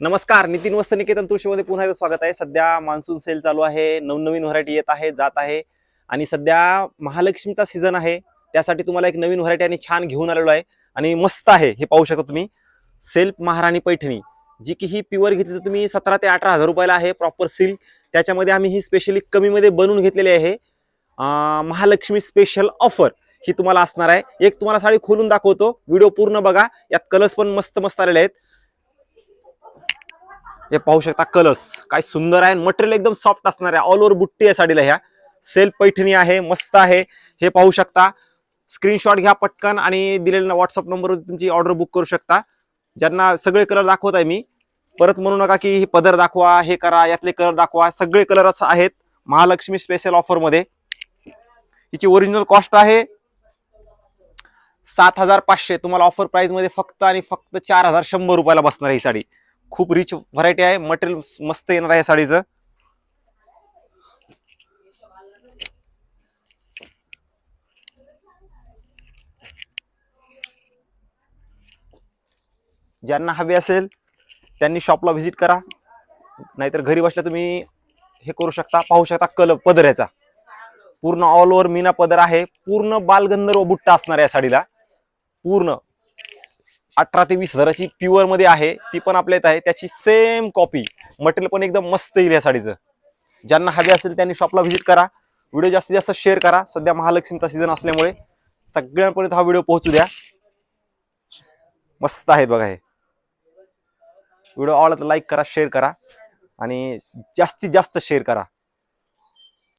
नमस्कार नितीन वस्त निकेतन तुळशीमध्ये पुन्हा एकदा स्वागत आहे. सध्या मान्सून सेल चालू आहे नवनवीन व्हरायटी येत आहे जात आहे आणि सध्या महालक्ष्मीचा सीझन आहे. त्यासाठी तुम्हाला एक नवीन व्हरायटी आणि छान घेऊन आलेलो आहे आणि मस्त आहे हे पाहू शकता तुम्ही. सेल्फ महाराणी पैठणी जी की ही प्युअर घेतली तर तुम्ही सतरा ते अठरा हजार रुपयाला आहे प्रॉपर सिल्क त्याच्यामध्ये आम्ही ही स्पेशली कमीमध्ये बनवून घेतलेली आहे. महालक्ष्मी स्पेशल ऑफर ही तुम्हाला असणार आहे. एक तुम्हाला साडी खोलून दाखवतो. व्हिडिओ पूर्ण बघा. यात कलर्स पण मस्त मस्त आलेले आहेत. हे पाहू शकता कलर्स काय सुंदर आहे. मटेरियल एकदम सॉफ्ट असणार आहे. ऑल ओव्हर बुट्टी आहे साडीला ह्या. सेल पैठणी आहे. मस्त आहे. हे पाहू शकता. स्क्रीनशॉट घ्या पटकन आणि दिलेल्या व्हॉट्सअप नंबरवर तुमची ऑर्डर बुक करू शकता. ज्यांना सगळे कलर दाखवत आहे मी. परत म्हणू नका की हे पदर दाखवा हे करा यातले कलर दाखवा. सगळे कलर असं आहेत. महालक्ष्मी स्पेशल ऑफरमध्ये हिची ओरिजिनल कॉस्ट आहे सात हजार पाचशे. तुम्हाला ऑफर प्राइसमध्ये फक्त आणि फक्त चार हजार शंभर रुपयाला बसणार आहे ही साडी. खूप रिच व्हरायटी आहे. मटेरियल मस्त येणार आहे या साडीचं. ज्यांना हवी असेल त्यांनी शॉपला व्हिजिट करा. नाहीतर घरी बसल्या तुम्ही हे करू शकता पाहू शकता कल पदर याचा पूर्ण ऑल ओव्हर मीना पदर आहे. पूर्ण बालगंधर्व बुट्टा असणार या साडीला. पूर्ण. अठरा ते वीस हजाराची प्युअरमध्ये आहे ती पण आपल्या इथं आहे. त्याची सेम कॉपी मटेरियल पण एकदम मस्त येईल या साडीचं. ज्यांना हवी असेल त्यांनी शॉपला व्हिजिट करा. व्हिडिओ जास्तीत जास्त शेअर करा. सध्या महालक्ष्मीचा सीझन असल्यामुळे सगळ्यांपर्यंत हा व्हिडिओ पोहोचू द्या. मस्त आहेत बघा हे. व्हिडिओ आवडला तर लाईक करा शेअर करा. आणि जास्तीत जास्त शेअर करा.